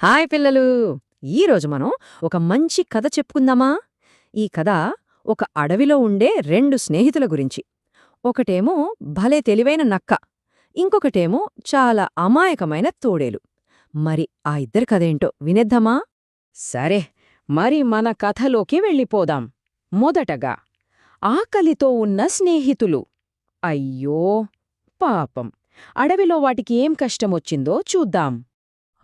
Hi పిల్లలు! ఈరోజు మనం ఒక మంచి కథ చెప్పుకుందామా? ఈ కథ ఒక అడవిలో ఉండే రెండు స్నేహితుల గురించి. ఒకటేమో భలే తెలివైన నక్క ఇంకొకటేమో చాలా అమాయకమైన తోడేలు. మరి ఆ ఇద్దరి కథేంటో వినేద్దామా? సరే మరి మన కథలోకి వెళ్ళిపోదాం. మొదటగా ఆకలితో ఉన్న స్నేహితులు. అయ్యో! పాపం. అడవిలో వాటికి ఏం కష్టమొచ్చిందో చూద్దాం.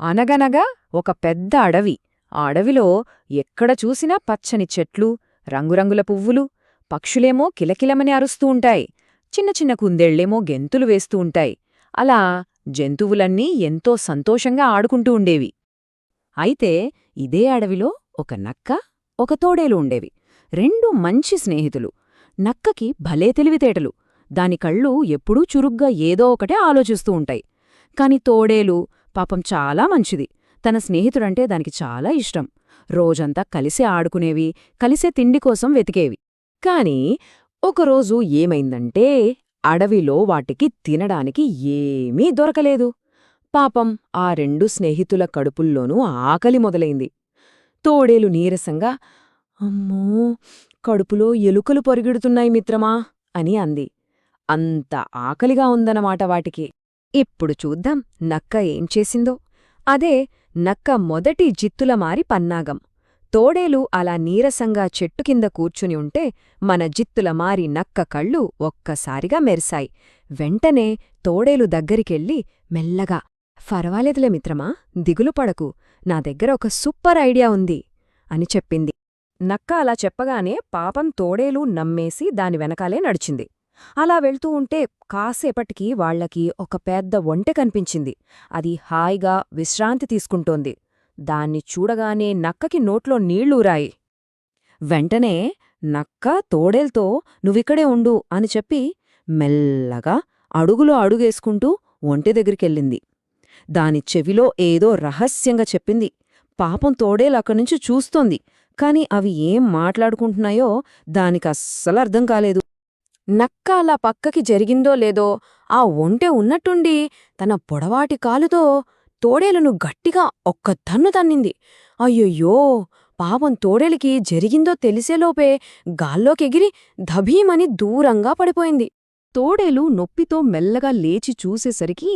అనగనగా ఒక పెద్ద అడవి. ఆ అడవిలో ఎక్కడ చూసినా పచ్చని చెట్లు రంగురంగుల పువ్వులు పక్షులేమో కిలకిలమని అరుస్తూ ఉంటాయి. చిన్న చిన్న కుందేళ్ళేమో గెంతులు వేస్తూ ఉంటాయి. అలా జంతువులన్నీ ఎంతో సంతోషంగా ఆడుకుంటూ ఉండేవి. అయితే ఇదే అడవిలో ఒక నక్క ఒక తోడేలు ఉండేవి. రెండు మంచి స్నేహితులు. నక్కకి భలే తెలివితేటలు. దాని కళ్ళు ఎప్పుడూ చురుగ్గా ఏదో ఒకటే ఆలోచిస్తూ ఉంటాయి. కాని తోడేలు పాపం చాలా మంచిది. తన స్నేహితుడంటే దానికి చాలా ఇష్టం. రోజంతా కలిసే ఆడుకునేవి కలిసే తిండి కోసం వెతికేవి. కాని ఒకరోజు ఏమైందంటే అడవిలో వాటికి తినడానికి ఏమీ దొరకలేదు. పాపం ఆ రెండు స్నేహితుల కడుపుల్లోనూ ఆకలి మొదలైంది. తోడేలు నీరసంగా అమ్మో కడుపులో ఎలుకలు పొరిగిడుతున్నాయి మిత్రమా అని అంది. అంత ఆకలిగా ఉందన్నమాట వాటికి. ఇప్పుడు చూద్దాం నక్క ఏం చేసిందో. అదే నక్క మొదటి జిత్తుల మారి పన్నాగం. తోడేలు అలా నీరసంగా చెట్టు కింద కూర్చుని ఉంటే మన జిత్తుల మారి నక్క కళ్ళు ఒక్కసారిగా మెరిశాయి. వెంటనే తోడేలు దగ్గరికెళ్ళి మెల్లగా ఫర్వాలేదులే మిత్రమా దిగులు పడకు నా దగ్గర ఒక సూపర్ ఐడియా ఉంది అని చెప్పింది. నక్క అలా చెప్పగానే పాపం తోడేలు నమ్మేసి దాని వెనకాలే నడిచింది. అలా వెళ్తూ ఉంటే కాసేపటికి వాళ్ళకి ఒక పెద్ద ఒంటె కనిపించింది. అది హాయిగా విశ్రాంతి తీసుకుంటోంది. దాన్ని చూడగానే నక్కకి నోట్లో నీళ్ళూరాయి వెంటనే నక్క తోడేల్తో నువ్విక్కడే ఉండు అని చెప్పి మెల్లగా అడుగులో అడుగేసుకుంటూ ఒంటె దగ్గరికెళ్ళింది. దాని చెవిలో ఏదో రహస్యంగా చెప్పింది. పాపం తోడేలు అక్కడ్నుంచి చూస్తోంది. కాని అవి ఏం మాట్లాడుకుంటున్నాయో దానికస్సలర్థం కాలేదు. నక్క అలా పక్కకి జరిగిందో లేదో ఆ ఒంటె ఉన్నట్టుండి తన పొడవాటి కాలుతో తోడేలను గట్టిగా ఒక్క తన్ను తన్నింది. అయ్యయ్యో! పాపం తోడేలికి జరిగిందో తెలిసేలోపే గాల్లోకెగిరి ధభీమని దూరంగా పడిపోయింది. తోడేలు నొప్పితో మెల్లగా లేచి చూసేసరికి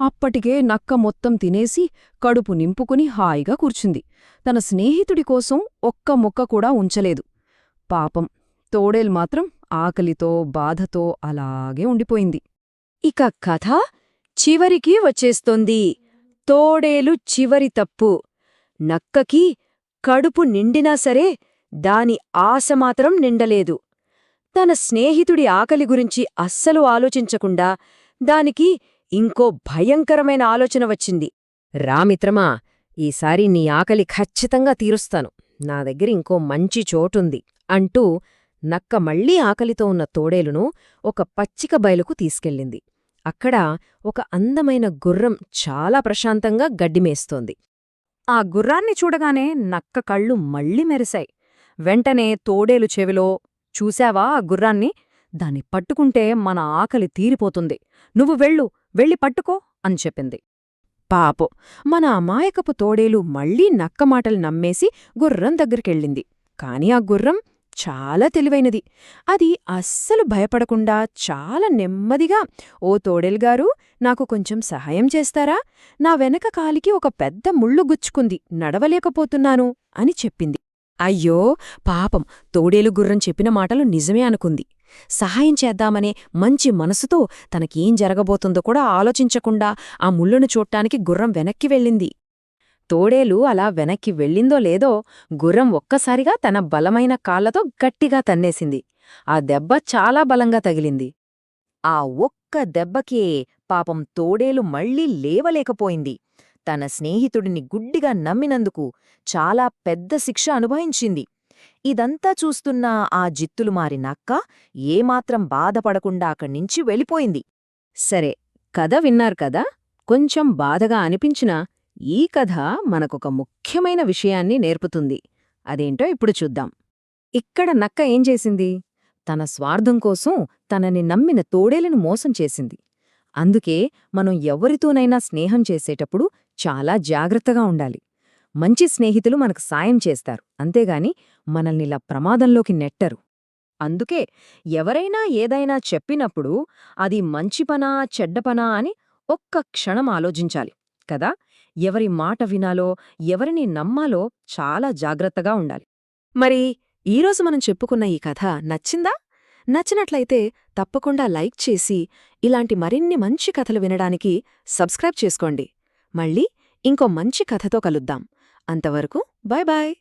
అప్పటికే నక్క మొత్తం తినేసి కడుపు నింపుకుని హాయిగా కూర్చుంది. తన స్నేహితుడి కోసం ఒక్క ముక్క కూడా ఉంచలేదు. పాపం తోడేలు మాత్రం ఆకలితో బాధతో అలాగే ఉండిపోయింది. ఇక కథ చివరికి వచ్చేస్తోంది. తోడేలు చివరి తప్పు. నక్కకి కడుపు నిండినా సరే దాని ఆశ మాత్రం నిండలేదు. తన స్నేహితుడి ఆకలి గురించి అస్సలు ఆలోచించకుండా దానికి ఇంకో భయంకరమైన ఆలోచన వచ్చింది. రామిత్రమా ఈసారి నీ ఆకలి ఖచ్చితంగా తీరుస్తాను. నా దగ్గర ఇంకో మంచి చోటుంది అంటూ నక్క మళ్ళీ ఆకలితో ఉన్న తోడేలును ఒక పచ్చిక బయలుకు తీసుకెళ్ళింది. అక్కడ ఒక అందమైన గుర్రం చాలా ప్రశాంతంగా గడ్డిమేస్తోంది ఆ గుర్రాన్ని చూడగానే నక్క కళ్ళు మళ్ళీ మెరిశాయి. వెంటనే తోడేలు చెవిలో చూశావా ఆ గుర్రాన్ని? దాన్ని పట్టుకుంటే మన ఆకలి తీరిపోతుంది. నువ్వు వెళ్ళు వెళ్ళి పట్టుకో అని చెప్పింది. పాపో మన అమాయకపు తోడేలు మళ్ళీ నక్క మాటలు నమ్మేసి గుర్రం దగ్గరికెళ్ళింది. కాని ఆ గుర్రం చాలా తెలివైనది. అది అస్సలు భయపడకుండా చాలా నెమ్మదిగా ఓ తోడేలుగారు నాకు కొంచెం సహాయం చేస్తారా? నా వెనక కాలికి ఒక పెద్ద ముళ్ళు గుచ్చుకుంది. నడవలేకపోతున్నాను అని చెప్పింది. అయ్యో! పాపం. తోడేలు గుర్రం చెప్పిన మాటలు నిజమే అనుకుంది. సహాయం చేద్దామనే మంచి మనసుతో తనకేం జరగబోతుందో కూడా ఆలోచించకుండా ఆ ముళ్ళును చూడ్టానికి గుర్రం వెనక్కి వెళ్ళింది. తోడేలు అలా వెనక్కి వెళ్ళిందో లేదో గుర్రం ఒక్కసారిగా తన బలమైన కాళ్ళతో గట్టిగా తన్నేసింది. ఆ దెబ్బ చాలా బలంగా తగిలింది. ఆ ఒక్క దెబ్బకే పాపం తోడేలు మళ్ళీ లేవలేకపోయింది. తన స్నేహితుడిని గుడ్డిగా నమ్మినందుకు చాలా పెద్ద శిక్ష అనుభవించింది. ఇదంతా చూస్తున్న ఆ జిత్తులు మారినక్క ఏమాత్రం బాధపడకుండా అక్కడ్నించి వెళ్ళిపోయింది. సరే కథ విన్నారు కదా? కొంచెం బాధగా అనిపించినా ఈ కథ మనకొక ముఖ్యమైన విషయాన్ని నేర్పుతుంది. అదేంటో ఇప్పుడు చూద్దాం. ఇక్కడ నక్క ఏం చేసింది? తన స్వార్థం కోసం తనని నమ్మిన తోడేలను మోసం చేసింది. అందుకే మనం ఎవరితోనైనా స్నేహం చేసేటప్పుడు చాలా జాగ్రత్తగా ఉండాలి. మంచి స్నేహితులు మనకు సాయం చేస్తారు. అంతేగాని మనల్నిలా ప్రమాదంలోకి నెట్టరు. అందుకే ఎవరైనా ఏదైనా చెప్పినప్పుడు అది మంచి పనా అని ఒక్క క్షణం ఆలోచించాలి. కదా! ఎవరి మాట వినాలో ఎవరిని నమ్మాలో చాలా జాగ్రత్తగా ఉండాలి. మరి ఈరోజు మనం చెప్పుకున్న ఈ కథ నచ్చిందా? నచ్చినట్లయితే తప్పకుండా లైక్ చేసి ఇలాంటి మరిన్ని మంచి కథలు వినడానికి సబ్స్క్రైబ్ చేసుకోండి. మళ్ళీ ఇంకో మంచి కథతో కలుద్దాం. అంతవరకు బాయ్ బాయ్